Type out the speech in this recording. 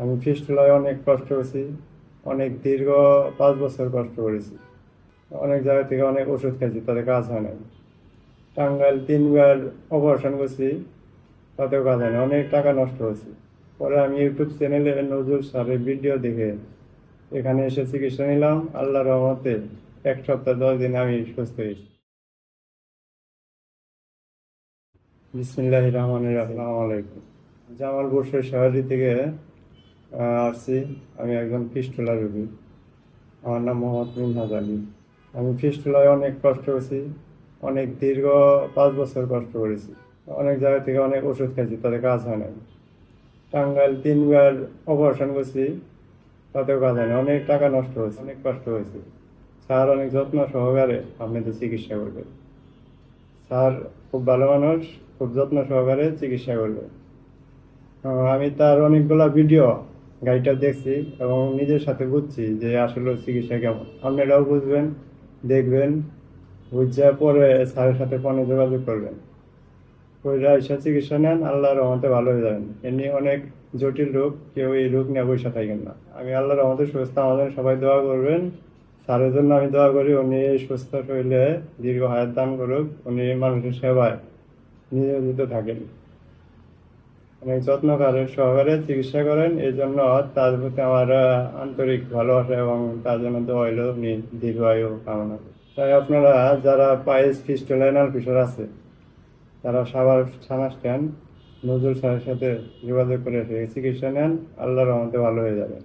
আমি ফিস্টুলায় অনেক কষ্ট করেছি, অনেক দীর্ঘ পাঁচ বছর কষ্ট করেছি। অনেক জায়গা থেকে অনেক ওষুধ খাইছি, তাতে কাজ হয় নাই। টাঙ্গাইল তিনবার অপারেশন করছি, তাতেও কাজ হয় অনেক টাকা নষ্ট হয়েছে। পরে আমি ইউটিউব চ্যানেলে নজরুল স্যারের ভিডিও দেখে এখানে এসে চিকিৎসা নিলাম। আল্লাহ রহমতে এক সপ্তাহ, দশ দিন আমি সুস্থ হয়েছি। বিসমিল্লাহ রহমান আসসালামু আলাইকুম। জামালপুর শহরি থেকে আসছি আমি একজন ফিস্টুলা রোগী। আমার নাম মোহাম্মদ মিনহাজ আলী। আমি ফিস্টুলায় অনেক কষ্ট করেছি। অনেক দীর্ঘ পাঁচ বছর কষ্ট করেছি। অনেক জায়গা থেকে অনেক ওষুধ খাইছি তাতে কাজ হয় না টাঙ্গাইল তিনবার অপারেশন করছি, তাতেও কাজ হয় না অনেক টাকা নষ্ট হয়েছে, অনেক কষ্ট হয়েছে। স্যার অনেক যত্ন সহকারে আপনাদের চিকিৎসা করবে। স্যার খুব ভালো মানুষ, খুব যত্ন সহকারে চিকিৎসা করবে। আমি তার অনেকগুলা ভিডিও গাড়িটা দেখছি এবং নিজের সাথে বুঝছি যে আসলে চিকিৎসা কেমন আপনারাও বুঝবেন, দেখবেন বুঝছে পরে স্যারের সাথে ফোনে যোগাযোগ করবেন। ওইরা এসে চিকিৎসা নেন, আল্লাহর রহমতে ভালো হয়ে যাবেন। এমনি অনেক জটিল রোগ, কেউ এই রোগ নিয়ে বসে থাকেন না। আমি আল্লাহর রহমতে সুস্থ আমাদের সবাই দোয়া করবেন। স্যারের জন্য আমি দোয়া করি, উনি সুস্থ শরীরে দীর্ঘ হায়াত দান করুক, উনি মানুষের সেবায় নিয়োজিত থাকেন। অনেক যত্ন সহকারে চিকিৎসা করেন, এই জন্য তার প্রতি আমার আন্তরিক ভালোবাসা এবং তার জন্য তো হইল উনি দীর্ঘ আয়ু কামনা। তাই আপনারা যারা পায়েস ফিস্টোলাইনাল ফিসার আছে, তারা সবার থানা স্ট্যান্ড নজরুল স্যারের সাথে যোগাযোগ করে চিকিৎসা নেন, আল্লাহর রহমতে ভালো হয়ে যাবে